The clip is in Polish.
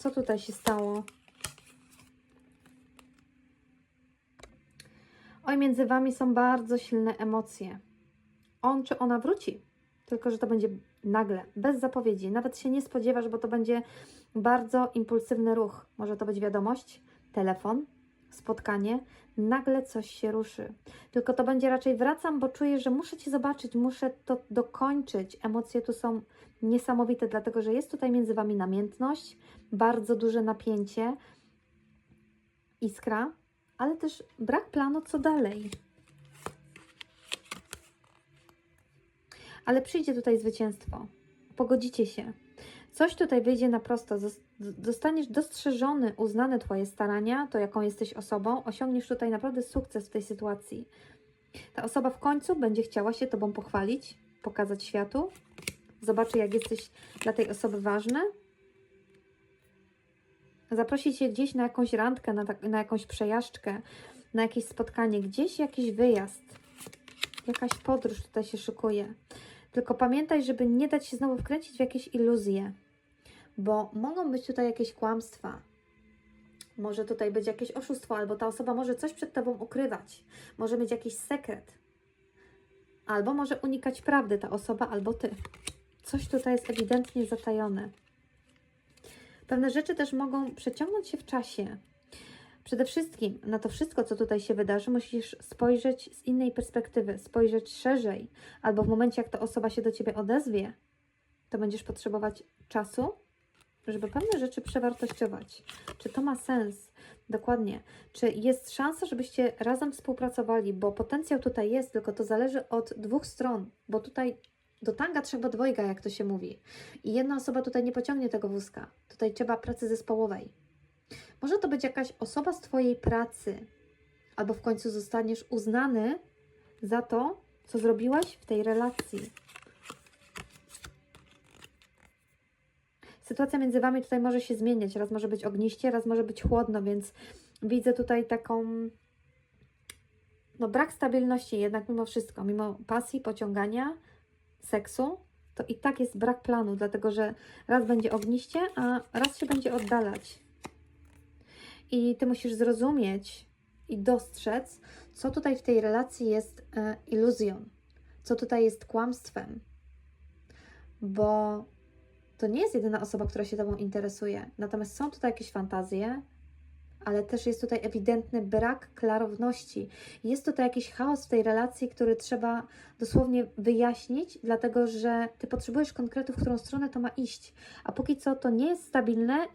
Co tutaj się stało? Oj, między Wami są bardzo silne emocje. On czy ona wróci, tylko że to będzie nagle, bez zapowiedzi. Nawet się nie spodziewasz, bo to będzie bardzo impulsywny ruch. Może to być wiadomość, telefon, spotkanie, nagle coś się ruszy. Tylko to będzie raczej wracam, bo czuję, że muszę Cię zobaczyć, muszę to dokończyć. Emocje tu są niesamowite, dlatego że jest tutaj między Wami namiętność, bardzo duże napięcie, iskra, ale też brak planu, co dalej. Ale przyjdzie tutaj zwycięstwo. Pogodzicie się. Coś tutaj wyjdzie na prosto. Zos- Zostaniesz dostrzeżony, uznane Twoje starania, to jaką jesteś osobą. Osiągniesz tutaj naprawdę sukces w tej sytuacji. Ta osoba w końcu będzie chciała się Tobą pochwalić, pokazać światu. Zobaczy, jak jesteś dla tej osoby ważny. Zaprosi Cię gdzieś na jakąś randkę, na, na jakąś przejażdżkę, na jakieś spotkanie, gdzieś jakiś wyjazd. Jakaś podróż tutaj się szykuje. Tylko pamiętaj, żeby nie dać się znowu wkręcić w jakieś iluzje, bo mogą być tutaj jakieś kłamstwa. Może tutaj być jakieś oszustwo, albo ta osoba może coś przed Tobą ukrywać. Może mieć jakiś sekret. Albo może unikać prawdy ta osoba, albo Ty. Coś tutaj jest ewidentnie zatajone. Pewne rzeczy też mogą przeciągnąć się w czasie. Przede wszystkim na to wszystko, co tutaj się wydarzy, musisz spojrzeć z innej perspektywy, spojrzeć szerzej, albo w momencie, jak ta osoba się do ciebie odezwie, to będziesz potrzebować czasu, żeby pewne rzeczy przewartościować. Czy to ma sens? Dokładnie. Czy jest szansa, żebyście razem współpracowali, bo potencjał tutaj jest, tylko to zależy od dwóch stron, bo tutaj do tanga trzeba dwojga, jak to się mówi. I jedna osoba tutaj nie pociągnie tego wózka. Tutaj trzeba pracy zespołowej. Może to być jakaś osoba z Twojej pracy, albo w końcu zostaniesz uznany za to, co zrobiłaś w tej relacji. Sytuacja między Wami tutaj może się zmieniać. Raz może być ogniście, raz może być chłodno, więc widzę tutaj taką. No, brak stabilności, jednak mimo wszystko, mimo pasji, pociągania, seksu, to i tak jest brak planu, dlatego że raz będzie ogniście, a raz się będzie oddalać. I ty musisz zrozumieć i dostrzec, co tutaj w tej relacji jest e, iluzją, co tutaj jest kłamstwem. Bo to nie jest jedyna osoba, która się Tobą interesuje. Natomiast są tutaj jakieś fantazje, ale też jest tutaj ewidentny brak klarowności. Jest tutaj jakiś chaos w tej relacji, który trzeba dosłownie wyjaśnić, dlatego że Ty potrzebujesz konkretów, w którą stronę to ma iść. A póki co to nie jest stabilne,